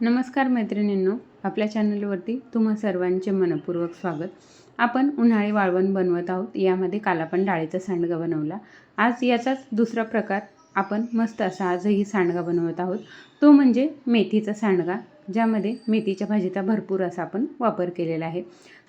नमस्कार मैत्रिणींनो आपल्या चॅनलवरती तुम्हा सर्वांचे मनपूर्वक स्वागत. आपण उन्हाळी वाळवण बनवत आहोत यामध्ये काल आपण डाळीचा सांडगा बनवला. आज याचाच दुसरा प्रकार आपण मस्त असा आजही सांडगा बनवत आहोत. तो म्हणजे मेथीचा सांडगा ज्यामध्ये मेथीच्या भाजीचा भरपूर असा आपण वापर केलेला आहे.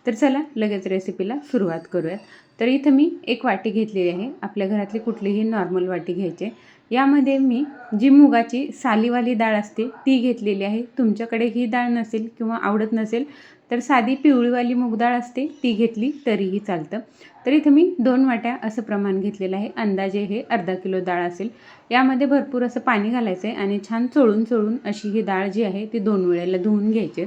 तर चला लगेच रेसिपीला सुरुवात करूयात. तर इथं मी एक वाटी घेतलेली आहे. आपल्या घरातली कुठलीही नॉर्मल वाटी घ्यायची यामध्ये मी जी मुगाची सालीवाली डाळ असते ती घेतलेली आहे. तुमच्याकडे ही डाळ नसेल किंवा आवडत नसेल तर साधी पिवळीवाली मूग डाळ असते ती घेतली तरीही चालतं. तर इथं मी दोन वाट्या असं प्रमाण घेतलेलं आहे. अंदाजे हे अर्धा किलो डाळ असेल. यामध्ये भरपूर असं पाणी घालायचं आहे आणि छान चोळून चोळून अशी ही डाळ जी आहे ती दोन वेळेला धुवून घ्यायची.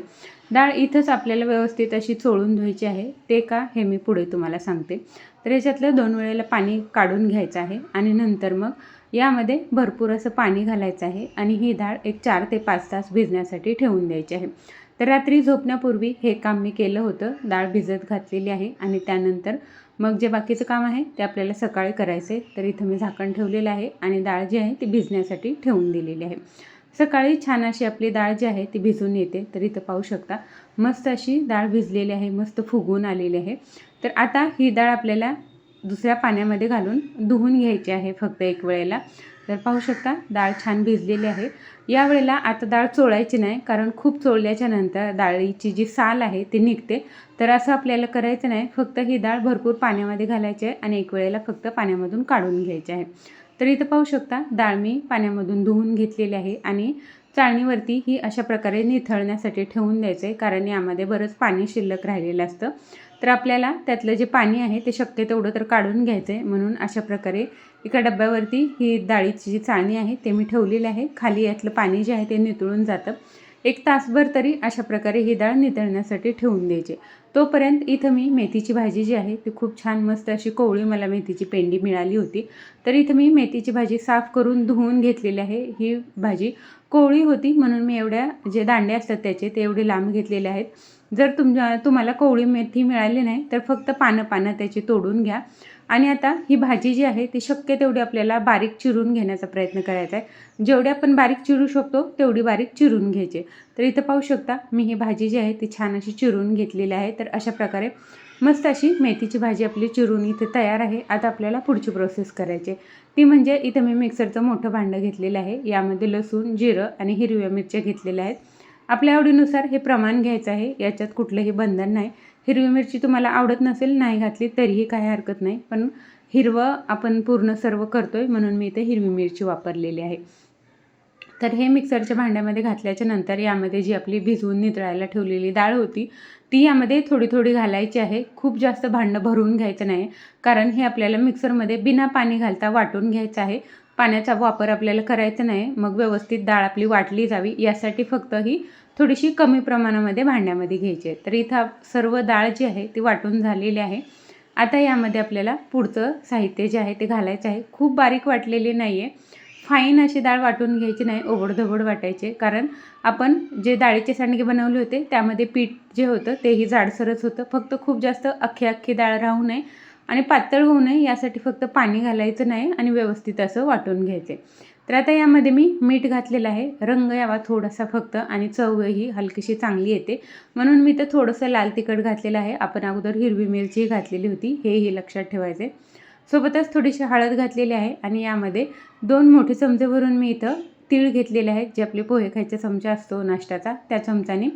डाळ इथंच आपल्याला व्यवस्थित अशी चोळून धुवायची आहे. ते का? हे मी पुढे तुम्हाला सांगते. तर याच्यातलं दोन वेळेला पाणी काढून घ्यायचं आहे आणि नंतर मग यामध्ये भरपूर असं पाणी घालायचं आहे आणि ही डाळ एक चार ते पाच तास भिजण्यासाठी ठेवून द्यायची आहे. तर रात्री झोपण्यापूर्वी हे काम मी केलं होतं. डाळ भिजत घातलेली आहे आणि त्यानंतर मग जे बाकीचं काम आहे ते आपल्याला सकाळी करायचं आहे तर इथं मी झाकण ठेवलेलं आहे आणि डाळ जी आहे ती भिजण्यासाठी ठेवून दिलेली आहे. सकाळी छान अशी आपली डाळ जी आहे ती भिजून येते. तर इथं पाहू शकता मस्त अशी डाळ भिजलेली आहे मस्त फुगून आलेली आहे. तर आता ही डाळ आपल्याला दुसऱ्या पाण्यामध्ये घालून धुवून घ्यायची आहे फक्त एक वेळेला. तर पाहू शकता डाळ छान भिजलेली आहे. या वेळेला आता डाळ चोळायची नाही कारण खूप चोळल्याच्या नंतर डाळीची जी साल आहे ती निघते. तर असं आपल्याला करायचं नाही फक्त ही डाळ भरपूर पाण्यामध्ये घालायची आहे आणि एक वेळेला फक्त पाण्यामधून काढून घ्यायची आहे. तर इथं पाहू शकता डाळ मी पाण्यामधून धुवून घेतलेली आहे आणि चाळणीवरती ही अशा प्रकारे निथळण्यासाठी ठेवून द्यायचं आहे कारण यामध्ये बरंच पाणी शिल्लक राहिलेलं असतं. तर आपल्याला त्यातलं जे पाणी आहे ते शक्य तेवढं तर काढून घ्यायचं आहे म्हणून अशा प्रकारे एका डब्यावरती ही डाळीची जी चाळणी आहे ते मी ठेवलेली आहे. खाली यातलं पाणी जे आहे ते नितळून जातं. एक तासभर तरी अशा प्रकारे ही डाळ नितळण्यासाठी ठेवून द्यायची. तोपर्यंत इथं मी मेथीची भाजी जी आहे ती खूप छान मस्त अशी कोवळी मला मेथीची पेंडी मिळाली होती. तर इथं मी मेथीची भाजी साफ करून धुवून घेतलेली आहे. ही भाजी कोवळी होती म्हणून मी एवढ्या जे दांडे असतात त्याचे ते एवढे लांब घेतलेले आहेत. जर तुम तुम्हाला कोवळी मेथी मिळाली नाही तर फक्त पानं पानं त्याची तोडून घ्या. आणि आता ही भाजी जी आहे ती शक्य तेवढी आपल्याला बारीक चिरून घेण्याचा प्रयत्न करायचा आहे. जेवढी आपण बारीक चिरू शकतो तेवढी बारीक चिरून घ्यायची. तर इथं पाहू शकता मी ही भाजी जी आहे ती छान अशी चिरून घेतलेली आहे. तर अशा प्रकारे मस्त अशी मेथीची भाजी आपली चिरून इथे तयार आहे. आता आपल्याला पुढची प्रोसेस करायची ती म्हणजे इथं मी मिक्सरचं मोठं भांडं घेतलेलं आहे. यामध्ये लसूण जिरं आणि हिरव्या मिरच्या घेतलेल्या आहेत. आपल्या आवडीनुसार हे प्रमाण घ्यायचं आहे. याच्यात कुठलंही बंधन नाही. हिरवी मिरची तुम्हाला आवडत नसेल नाही घातली तरीही काही हरकत नाही. पण हिरवं आपण पूर्ण सर्व करतोय म्हणून मी इथे हिरवी मिरची वापरलेली आहे. तर हे मिक्सरच्या भांड्यामध्ये घातल्याच्या नंतर यामध्ये जी आपली भिजवून नितळायला ठेवलेली डाळ होती ती यामध्ये थोडी थोडी घालायची आहे. खूप जास्त भांडं भरून घ्यायचं नाही कारण हे आपल्याला मिक्सरमध्ये बिना पाणी घालता वाटून घ्यायचं आहे. पाण्याचा वापर आपल्याला करायचा नाही मग व्यवस्थित डाळ आपली वाटली जावी यासाठी फक्त ही थोडीशी कमी प्रमाणामध्ये भांड्यामध्ये घ्यायची. आहे तर इथं सर्व डाळ जी आहे ती वाटून झालेली आहे. आता यामध्ये आपल्याला पुढचं साहित्य जे आहे ते घालायचं आहे. खूप बारीक वाटलेली नाही आहे फाईन अशी डाळ वाटून घ्यायची नाही ओबडधोबड वाटायचे. कारण आपण जे डाळीचे सांडगे बनवले होते त्यामध्ये पीठ जे होतं तेही जाडसरच होतं. फक्त खूप जास्त अख्खी अख्खी डाळ राहू नये आणि पातळ होऊ नये यासाठी फक्त पाणी घालायचं नाही आणि व्यवस्थित असं वाटून घ्यायचे. तर आता यामध्ये मी मीठ घातलेलं आहे. रंग यावा थोडासा फक्त आणि चवही हलकीशी चांगली येते. म्हणून मी तर थोडंसं लाल तिखट घातलेलं आहे. आपण अगोदर हिरवी मिरची घातलेली होती. हेही लक्षात ठेवायचे सोबतच थोडीशी हळद घातलेली आहे आणि यामध्ये दोन मोठे चमचे भरून मी इथं तीळ घेतलेले आहेत जे आपले पोहे खायचा चमचा असतो नाश्त्याचा त्या चमचाने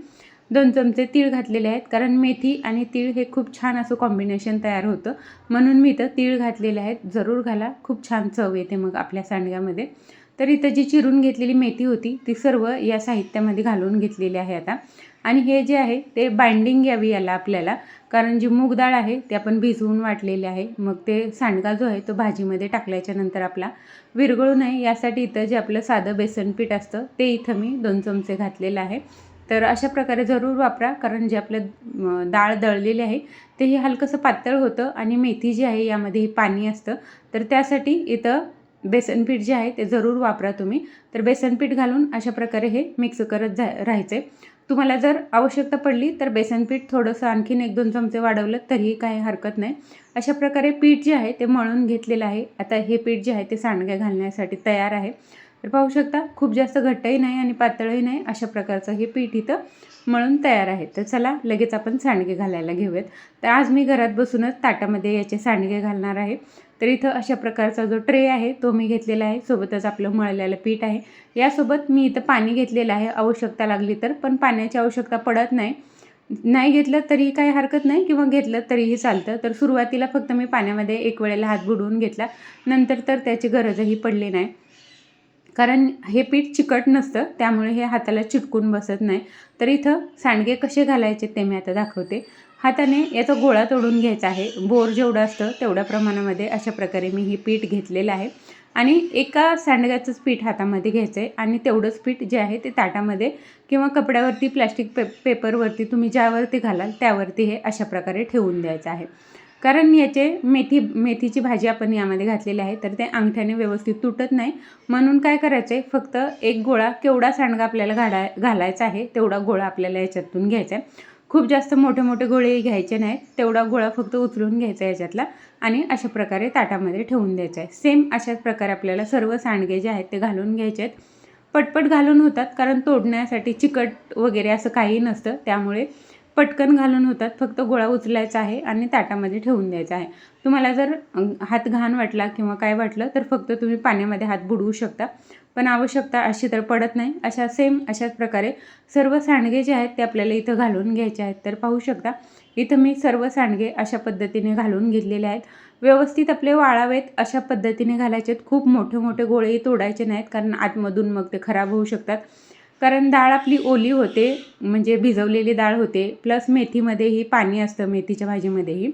दोन चमचे तीळ घातलेले आहेत. कारण मेथी आणि तीळ हे खूप छान असं कॉम्बिनेशन तयार होतं. म्हणून मी इथं तीळ घातलेले आहेत. जरूर घाला. खूप छान चव येते मग आपल्या सांडग्यामध्ये. तर इथं जी चिरून घेतलेली मेथी होती ती सर्व या साहित्यामध्ये घालून घेतलेली आहे आता. आणि हे जे आहे ते बाइंडिंग यावी याला आपल्याला कारण जी मूग डाळ आहे ते आपण भिजवून वाटलेली आहे. मग ते सांडगा जो आहे तो भाजीमध्ये टाकल्याच्या नंतर आपला विरघळू नये. यासाठी इथं जे आपलं साधं बेसन पीठ असतं ते इथं मी दोन चमचे घातलेलं आहे. तर अशा प्रकारे जरूर वापरा कारण जे आपलं डाळ दळलेली आहे ते हे हलकंसं पातळ होतं आणि मेथी जी आहे यामध्ये पाणी असतं. तर त्यासाठी इथं बेसनपीठ जे आहे ते जरूर वापरा तुम्ही. तर बेसनपीठ घालून अशा प्रकारे हे मिक्स करत जा राहायचे तुम्हाला जर आवश्यकता पडली तर बेसनपीठ थोडंसं आणखीन एक दोन चमचे वाढवलं तरीही काही हरकत नाही. अशा प्रकारे पीठ जे आहे ते मळून घेतलेलं आहे. आता हे पीठ जे आहे ते सांडग्या घालण्यासाठी तयार आहे. तर पाहू शकता खूप जास्त घट्टही नाही आणि पातळही नाही अशा प्रकारचं हे पीठ इथं मळून तयार आहे. तर चला लगेच आपण सांडगे घालायला घेऊयात. तर आज मी घरात बसूनच ताटामध्ये याचे सांडगे घालणार आहे. तर इथं अशा प्रकारचा जो ट्रे आहे तो मी घेतलेला आहे. सोबतच आपलं मळलेलं पीठ आहे. यासोबत मी इथं पाणी घेतलेलं आहे. आवश्यकता लागली तर पण पाण्याची आवश्यकता पडत नाही. नाही घेतलं तरी काही हरकत नाही किंवा घेतलं तरीही चालतं. तर सुरुवातीला फक्त मी पाण्यामध्ये एक वेळेला हात बुडवून घेतला. नंतर तर त्याची गरजही पडली नाही. कारण हे पीठ चिकट नसतं त्यामुळे हे हाताला चिटकून बसत नाही. तर इथं सांडगे कसे घालायचे ते मी आता दाखवते. हाताने याचा गोळा तोडून घ्यायचा आहे. बोर जेवढं असतं तेवढ्या प्रमाणामध्ये अशा प्रकारे मी हे पीठ घेतलेलं आहे. आणि एका सांडग्याचंच पीठ हातामध्ये घ्यायचं आहे आणि तेवढंच पीठ जे आहे ते ताटामध्ये किंवा कपड्यावरती प्लॅस्टिक पे पेपरवरती तुम्ही ज्यावरती घालाल त्यावरती हे अशा प्रकारे ठेवून द्यायचं आहे. कारण याचे मेथी मेथीची भाजी आपण यामध्ये घातलेली आहे तर ते अंगठ्याने व्यवस्थित तुटत नाही. म्हणून काय करायचं आहे फक्त एक गोळा केवढा सांडगा आपल्याला घालाय घालायचा आहे तेवढा गोळा आपल्याला याच्यातून घ्यायचा आहे. खूप जास्त मोठे मोठे गोळे घ्यायचे नाहीत तेवढा गोळा फक्त उचलून घ्यायचा याच्यातला आणि अशा प्रकारे ताटामध्ये ठेवून द्यायचा आहे. सेम अशाच प्रकारे आपल्याला सर्व सांडगे जे आहेत ते घालून घ्यायचे आहेत. पटपट घालून होतात कारण तोडण्यासाठी चिकट वगैरे असं काही नसतं त्यामुळे पटकन घालून होतात. फक्त गोळा उचलायचा आहे आणि ताटामध्ये ठेवून द्यायचा आहे. तुम्हाला जर हात घाण वाटला किंवा काय वाटलं तर फक्त तुम्ही पाण्यामध्ये हात बुडवू शकता. पण आवश्यकता अशी तर पडत नाही. अशा सेम अशाच प्रकारे सर्व सांडगे जे आहेत ते आपल्याला इथं घालून घ्यायचे आहेत. तर पाहू शकता इथं मी सर्व सांडगे अशा पद्धतीने घालून घेतलेले आहेत. व्यवस्थित आपले वाळावेत अशा पद्धतीने घालायचे आहेत. खूप मोठे मोठे गोळेही तोडायचे नाहीत कारण आतमधून मग ते खराब होऊ शकतात. कारण डाळ आपली ओली होते म्हणजे भिजवलेली डाळ होते प्लस मेथीमध्येही पाणी असतं मेथीच्या भाजीमध्येही.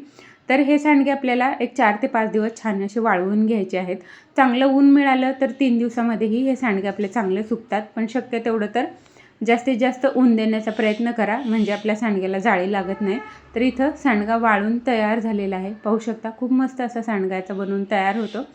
तर हे सांडगे आपल्याला एक चार ते पाच दिवस छान असे वाळवून घ्यायचे आहेत. चांगलं ऊन मिळालं तर तीन दिवसामध्येही हे सांडगे आपले चांगले सुकतात पण शक्य तेवढं तर जास्तीत जास्त ऊन देण्याचा प्रयत्न करा म्हणजे आपल्या सांडग्याला जाळी लागत नाही. तर इथं सांडगा वाळून तयार झालेला आहे. पाहू शकता खूप मस्त असा सांडगाचा बनवून तयार होतो.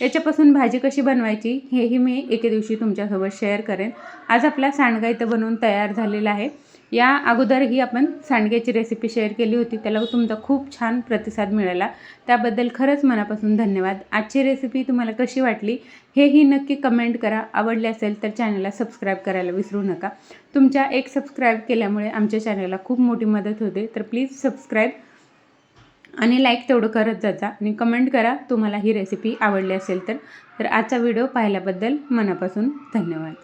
याच्यापासून भाजी कशी बनवायची हेही मी एके दिवशी तुमच्यासोबत शेअर करेन. आज आपला सांडगा इथं बनवून तयार झालेला आहे. या अगोदरही आपण सांडग्याची रेसिपी शेअर केली होती. त्याला तुमचा खूप छान प्रतिसाद मिळाला. त्याबद्दल खरंच मनापासून धन्यवाद. आजची रेसिपी तुम्हाला कशी वाटली हेही नक्की कमेंट करा. आवडले असेल तर चॅनलला सबस्क्राईब करायला विसरू नका. तुमच्या एक सबस्क्राईब केल्यामुळे आमच्या चॅनलला खूप मोठी मदत होते. तर प्लीज सबस्क्राईब आणि लाईक तेवढं करत जाता. आणि कमेंट करा तुम्हाला ही रेसिपी आवडली असेल तर. तर आजचा व्हिडिओ पाहिल्याबद्दल मनापासून धन्यवाद.